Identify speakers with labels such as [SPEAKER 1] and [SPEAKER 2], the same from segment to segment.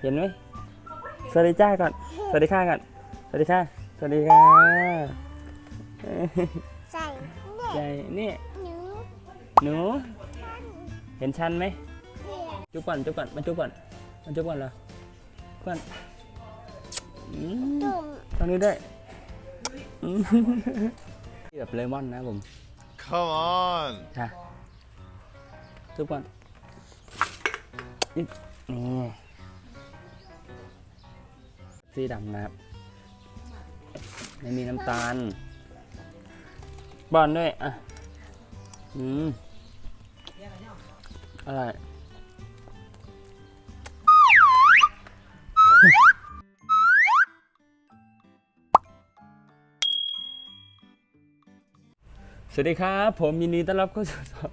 [SPEAKER 1] เห็นไหมสวัสดีจ้าก่อน สวัสดีค่ะก่อน สวัสดีค่ะ สวัสดีค่ะ
[SPEAKER 2] ใส่เด็ก
[SPEAKER 1] ใหญ่นี่
[SPEAKER 2] หนู
[SPEAKER 1] หนู เห็นชันไหม
[SPEAKER 2] เด็ก
[SPEAKER 1] จุ๊บก่อนจุ๊บก่อนมาจุ๊บก่อนมาจุ๊บก่อนเหรอก่อนอืม
[SPEAKER 2] ตุ่ม
[SPEAKER 1] ตรงนี้ด้วยอืมแบบเลมอนนะผม
[SPEAKER 3] Come on.
[SPEAKER 1] ค่ะจุ๊บก่อนนี่ นี่สีดำนะครับ ไม่มีน้ำตาลบอนด้วย อะ อืมอะไรสวัสดีครับ ผมยินดีต้อนรับเข้าสู่ช่อง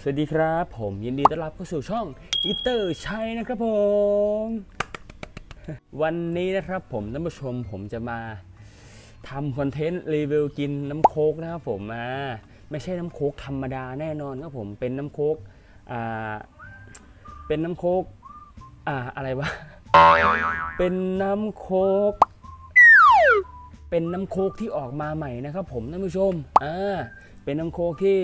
[SPEAKER 1] สวัสดีครับ ผมยินดีต้อนรับเข้าสู่ช่องอีเตอร์ชัยนะครับผม วันนี้นะครับผมท่านผู้ชมผมจะมาทำคอนเทนต์รีวิวกินน้ำโคกนะครับผมอ่าไม่ใช่น้ำโคกธรรมดาแน่นอนครับผมเป็นน้ำโคกอ่าเป็นน้ำโคกอ่าอะไรวะเป็นน้ำโคกเป็นน้ำโคกที่ออกมาใหม่นะครับผมท่านผู้ชมอ่าเป็นน้ำโคกที่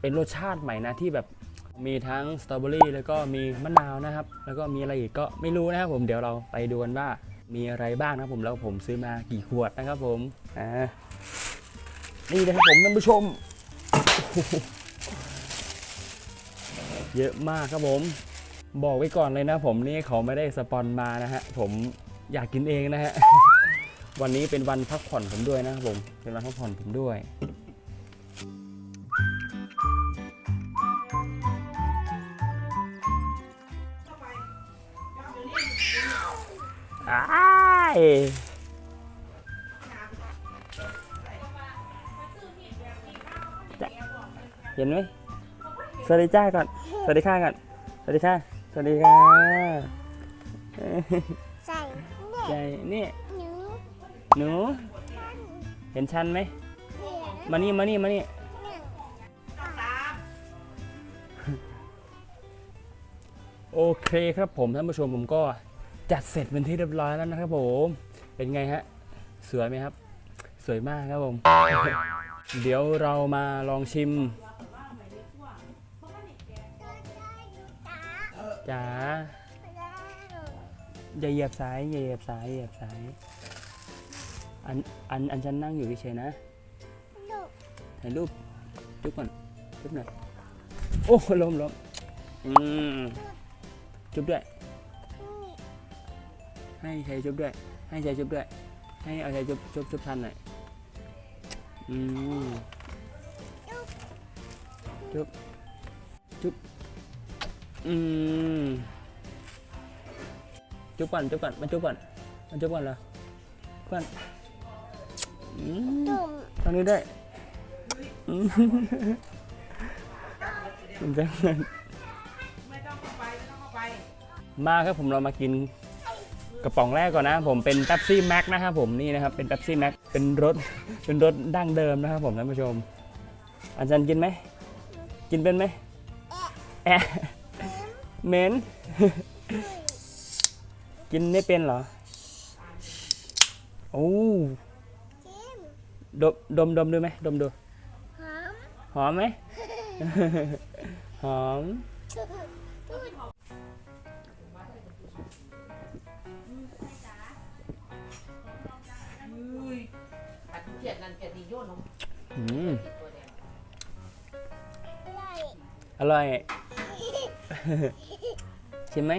[SPEAKER 1] เป็นรสชาติใหม่นะที่แบบ มีทั้งสตรอเบอรี่แล้วก็มีมะนาวนะครับ แล้วก็มีอะไรอีกก็ไม่รู้นะครับผมเดี๋ยวเราไปดูกันว่ามีอะไรบ้างนะครับผมแล้วผมซื้อมากี่ขวดนะครับผมอ่านี่นะครับผมท่านผู้ชม เยอะมากครับผม บอกไว้ก่อนเลยนะผมนี่เขาไม่ได้สปอนมานะฮะผมอยากกินเองนะฮะวันนี้เป็นวันพักผ่อนผมด้วยนะครับผมเป็นวันพักผ่อนผมด้วย อ้ายจะเห็นไหมสวัสดีจ้าก่อน สวัสดีค่ะก่อน สวัสดีค่ะ สวัสดีค่ะ
[SPEAKER 2] ใส่เด็ก
[SPEAKER 1] ใหญ่นี่
[SPEAKER 2] หนู
[SPEAKER 1] หนู เห็นชันไหม
[SPEAKER 2] เด็ก
[SPEAKER 1] มานี่ มานี่ มานี่
[SPEAKER 2] หนึ่ง
[SPEAKER 1] โอเคครับผมท่านผู้ชมผมก็ จัดเสร็จเป็นที่เรียบร้อยแล้วนะครับผม เป็นไงฮะ สวยไหมครับ สวยมากครับผม เดี๋ยวเรามาลองชิมจ๋าอย่าเหยียบสายอย่าเหยียบสายอย่าเหยียบสายอันอันอันฉันนั่งอยู่เฉยนะถ่ายรูปจุ๊บก่อนจุ๊บหน่อยโอ้ล้มล้มอืมจุ๊บด้วย ให้ใช้จุ๊บด้วย ให้ใช้จุ๊บด้วย ให้เอาใช้จุ๊บจุ๊บจุ๊บทันหน่อยอืมจุ๊บจุ๊บอืมจุ๊บก่อนจุ๊บก่อนมาจุ๊บก่อนมาจุ๊บก่อนเหรอก่อนอืม
[SPEAKER 2] ตุ่ม
[SPEAKER 1] ทางนี้ด้วยอืมผมจะเงินมาครับผมเรามากิน กระป๋องแรกก่อนนะผมเป็นเ e p ซี่แม็กนะครับผมนี่นะครับเป็นเ e p ซี่แม็กเป็นรสเป็นรสดั้งเดิมนะครับผมท่านผู้ชม อาจารย์กินไหมกินเป็นไหมแอะเหม็นกินไม่เป็นเหรอโอ้
[SPEAKER 2] จิ้ม
[SPEAKER 1] ดมดมดมดูไหมดมดู
[SPEAKER 2] หอม
[SPEAKER 1] หอมไหมหอม
[SPEAKER 4] อื
[SPEAKER 1] ม
[SPEAKER 4] ติดตัวแดง
[SPEAKER 2] อร่อย
[SPEAKER 1] อร่อย ชิมไหม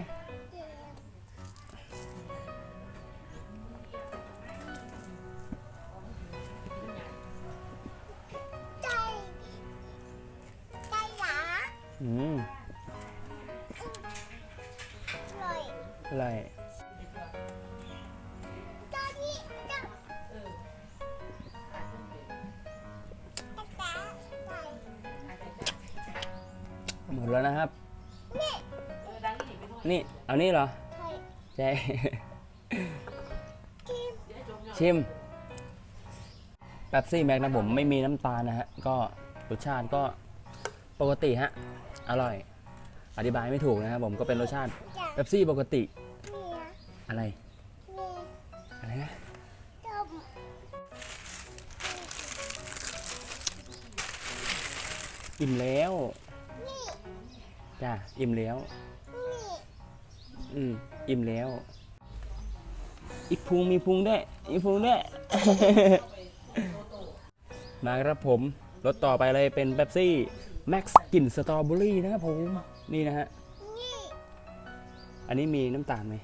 [SPEAKER 2] นี่
[SPEAKER 4] ไปด้วย
[SPEAKER 1] นี่ เอานี่เหรอ
[SPEAKER 2] ใส่
[SPEAKER 1] ใช่
[SPEAKER 2] จิ้ม
[SPEAKER 4] เดี๋ยวจมยอด
[SPEAKER 1] ชิมแป๊บซี่แม็กนะผมไม่มีน้ำตาลนะฮะ ก็รสชาติก็ปกติฮะ อร่อย อธิบายไม่ถูกนะครับผมก็เป็นรสชาติ
[SPEAKER 2] จ้ะ
[SPEAKER 1] เบปซี่ปกติ
[SPEAKER 2] มีนะ
[SPEAKER 1] อะไร
[SPEAKER 2] มี
[SPEAKER 1] อะไรนะ
[SPEAKER 2] ต้ม
[SPEAKER 1] อิ่มแล้ว
[SPEAKER 2] นี่
[SPEAKER 1] จ้าอิ่มแล้ว
[SPEAKER 2] นี่
[SPEAKER 1] อืมอิ่มแล้ว อีกพุงมีพุงด้วยอีกพุงด้วย มาครับผมรถต่อไปเลยเป็นเบปซี่แม็กซ์กลิ่นสตรอเบอรี่นะครับผม นี่นะฮะ อันนี้มีน้ำตาลไหม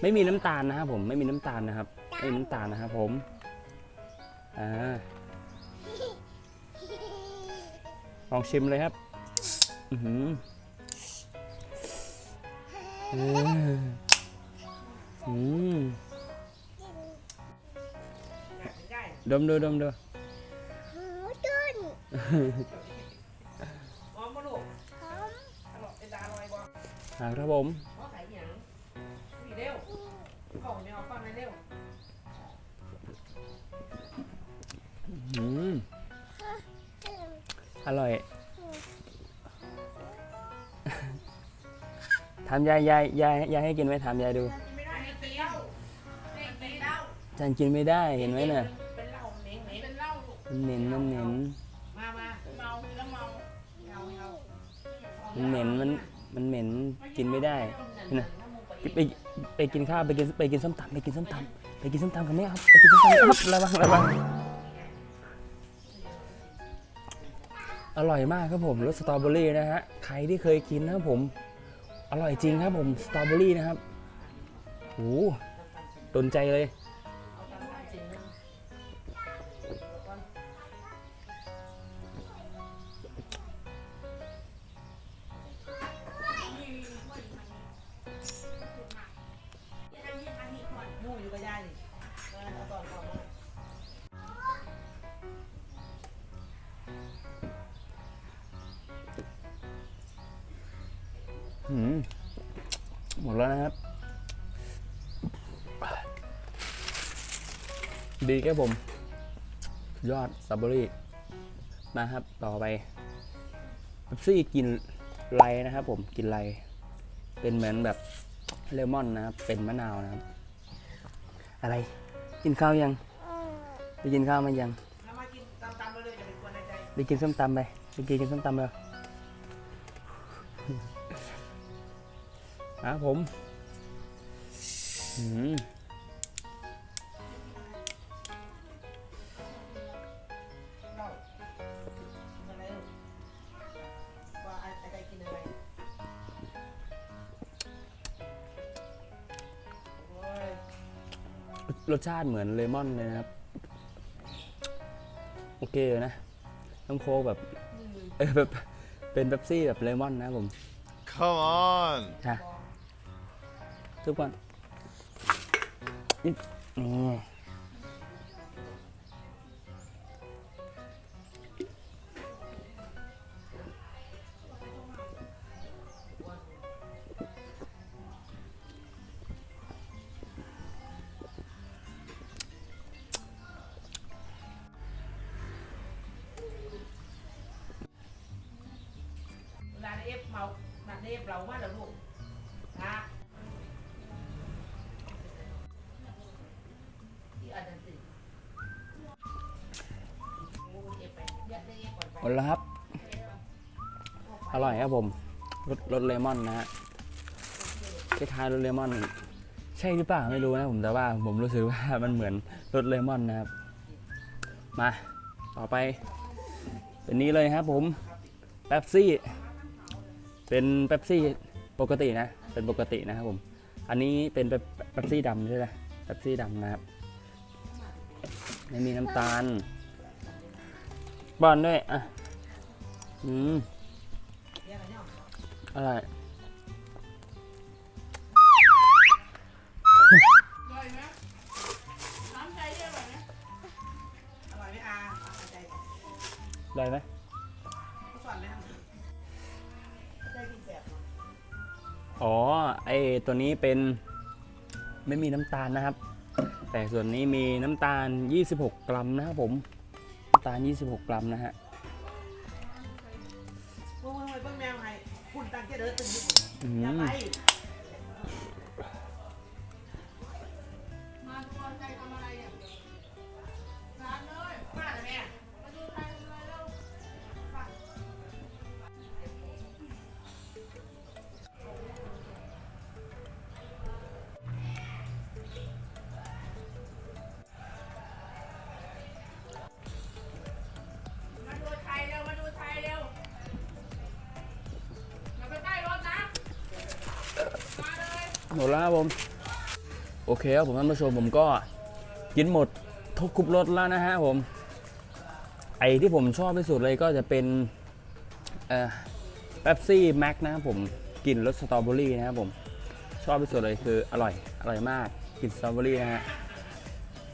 [SPEAKER 1] ไม่มีน้ำตาลนะครับผม ไม่มีน้ำตาลนะครับ ไม่มีน้ำตาลนะครับผม อ่า ลองชิมเลยครับ อือหือเอออืม
[SPEAKER 4] ได้
[SPEAKER 1] ดมดูดมดู
[SPEAKER 2] หูตุ้น
[SPEAKER 4] หอมบ่ลูก
[SPEAKER 2] หอม
[SPEAKER 4] อร่อยเป็นตาอร่อยบ่
[SPEAKER 1] อ่าครับผม
[SPEAKER 4] เพราะขายหยังสีเร็วของไม่เอาฟังเลยเร็ว
[SPEAKER 1] อืม
[SPEAKER 2] อืม
[SPEAKER 1] อร่อยทำยายยายยายยายให้กินไหมถามยายดู
[SPEAKER 4] ไม่ได้ไม่เตี้ยวไม่เตี้ยว
[SPEAKER 1] จันกินไม่ได้เห็นไหมน่ะ
[SPEAKER 4] เป็นเหล้าเหม็นเหม็นเป็นเหล้าลูก
[SPEAKER 1] มันเหม็นมันเหม็น
[SPEAKER 4] มามาเมาแล้วเมาเมาเมา
[SPEAKER 1] มันเหม็นมันมันเหม็นกินไม่ได้
[SPEAKER 4] นั่น
[SPEAKER 1] นะ
[SPEAKER 4] น้ำมูกไป
[SPEAKER 1] ไปไปกินข้าวไปกินไปกินส้มตำไปกินส้มตำไปกินส้มตำกันไหมครับไปกินส้มตำครับระวังระวัง อร่อยมากครับผมรสสตรอเบอรี่นะฮะใครที่เคยกินนะครับผม อร่อยจริงครับผมสตรอเบอรี่นะครับโอ้โหโดนใจเลย
[SPEAKER 4] แล้วนะ
[SPEAKER 1] ครับ ดีครับผม ยอดสตรอเบอรี่มาครับ ต่อไปเบปซี่กินไลนะครับ ผมกินไลเป็นเหมือนแบบเลมอนนะครับ เป็นมะนาวนะครับ อะไร กินข้าวยัง
[SPEAKER 2] อืม
[SPEAKER 1] ไปกินข้าวมายัง
[SPEAKER 4] เอามากินยๆอย่าเป็นคนในใจ
[SPEAKER 1] ไปกินส้มตำไปไปกินกินส้มตำเลย ครับผมอืม
[SPEAKER 4] เรากินอะไรลูกว่าไอ้ไอ้กินอะไรโอ้ย
[SPEAKER 1] รสชาติเหมือนเลมอนเลยนะครับ โอเคเลยนะน้ำโค้กแบบเออแบบเป็นเบปซี่แบบเลมอนนะครับผม
[SPEAKER 3] Come on.
[SPEAKER 1] ค่ะ ทุกคน
[SPEAKER 4] เวลาในเอฟเมานักในเอฟเรามากแล้วลูกนะ ด
[SPEAKER 1] แล้วครับ อร่อยครับผมรสรสเลมอนนะฮะคล้ายๆรสเลมอน ใช่หรือเปล่าไม่รู้นะผมแต่ว่าผมรู้สึกว่ามันเหมือนรสเลมอนนะครับ มาต่อไป เป็นนี้เลยครับผมเป๊ปซี่ เป็นเป๊ปซี่ปกตินะ เป็นปกตินะครับผม อันนี้เป็นเป๊ปซี่ดำใช่ไหมเป๊ปซี่ดำนะครับ ไม่มีน้ำตาลบอนด้วย อะ อืม
[SPEAKER 4] เรียกอะไรเนี่ย
[SPEAKER 1] อร่อย
[SPEAKER 4] อร่อยไหมน้ำใจเรียกอร่อยไหมอร่อยไหมอาอาใจ
[SPEAKER 1] อร่อยไหม
[SPEAKER 4] เขาสอนไหมทำใจกินแสบเนาะ
[SPEAKER 1] อ๋อ ไอตัวนี้เป็นไม่มีน้ำตาลนะครับ แต่ส่วนนี้มีน้ำตาล 26 กรัมนะครับผม น้ำตาล 26 กรัมนะฮะ
[SPEAKER 4] โอ้ยเบิ่งแม
[SPEAKER 1] หมดแล้วครับผม โอเคครับผมท่านผู้ชมผมก็กินหมดทุกคุบรสแล้วนะฮะผม ไอที่ผมชอบที่สุดเลยก็จะเป็นเอ่อเป๊ปซี่แม็กนะครับผมกลิ่นรสสตรอเบอรี่นะครับผม ชอบที่สุดเลยคืออร่อย อร่อยมากกลิ่นสตรอเบอรี่นะฮะ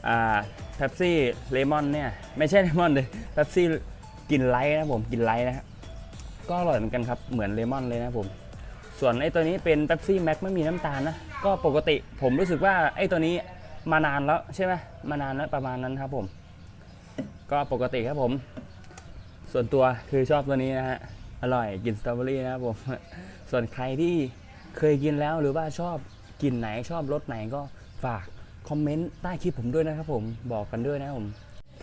[SPEAKER 1] อ่าเป๊ปซี่เลมอนเนี่ยไม่ใช่เลมอนเลยเป๊ปซี่กลิ่นไลท์นะครับผมกลิ่นไลท์นะฮะก็อร่อยเหมือนกันครับเหมือนเลมอนเลยนะครับผม ส่วนไอ้ตัวนี้เป็นเป๊ปซี่แม็กไม่มีน้ำตาลนะ ก็ปกติผมรู้สึกว่าไอ้ตัวนี้มานานแล้วใช่ไหมมานานแล้วประมาณนั้นครับผม ก็ปกติครับผม ส่วนตัวคือชอบตัวนี้นะฮะ อร่อยกินสตรอเบอรี่นะครับผม ส่วนใครที่เคยกินแล้วหรือว่าชอบกลิ่นไหนชอบรสไหนก็ฝากคอมเมนต์ใต้คลิปผมด้วยนะครับผมบอกกันด้วยนะครับผม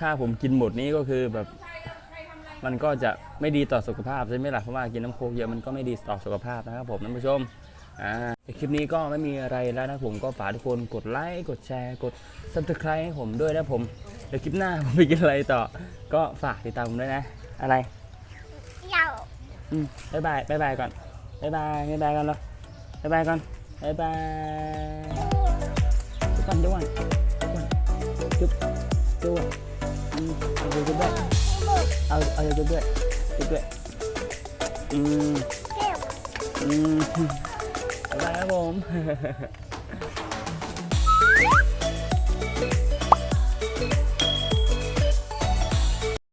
[SPEAKER 1] ถ้าผมกินหมดนี้ก็คือแบบ มันก็จะไม่ดีต่อสุขภาพใช่ไหมล่ะเพราะว่ากินน้ำโค้กเยอะมันก็ไม่ดีต่อสุขภาพนะครับผมท่านผู้ชมอ่าแต่คลิปนี้ก็ไม่มีอะไรแล้วนะผมก็ฝากทุกคนกดไลค์กดแชร์กด subscribe ให้ผมด้วยนะผมเดี๋ยวคลิปหน้าผมไปกินอะไรต่อ ก็ฝากติดตามผมด้วยนะ อะไร
[SPEAKER 2] เหยา
[SPEAKER 1] อืมบายบายบายบายก่อนบายบายบายบายก่อนเหรอบายบายก่อนบายบายทุกคนทุกคนทุกคนจุ๊บจุ๊บ อืมเอาจุ๊บด้วย เอาเอาจุ๊บด้วยจุ๊บด้วยอืม
[SPEAKER 2] เก็บ
[SPEAKER 1] อืมบ๊ายบายครับผม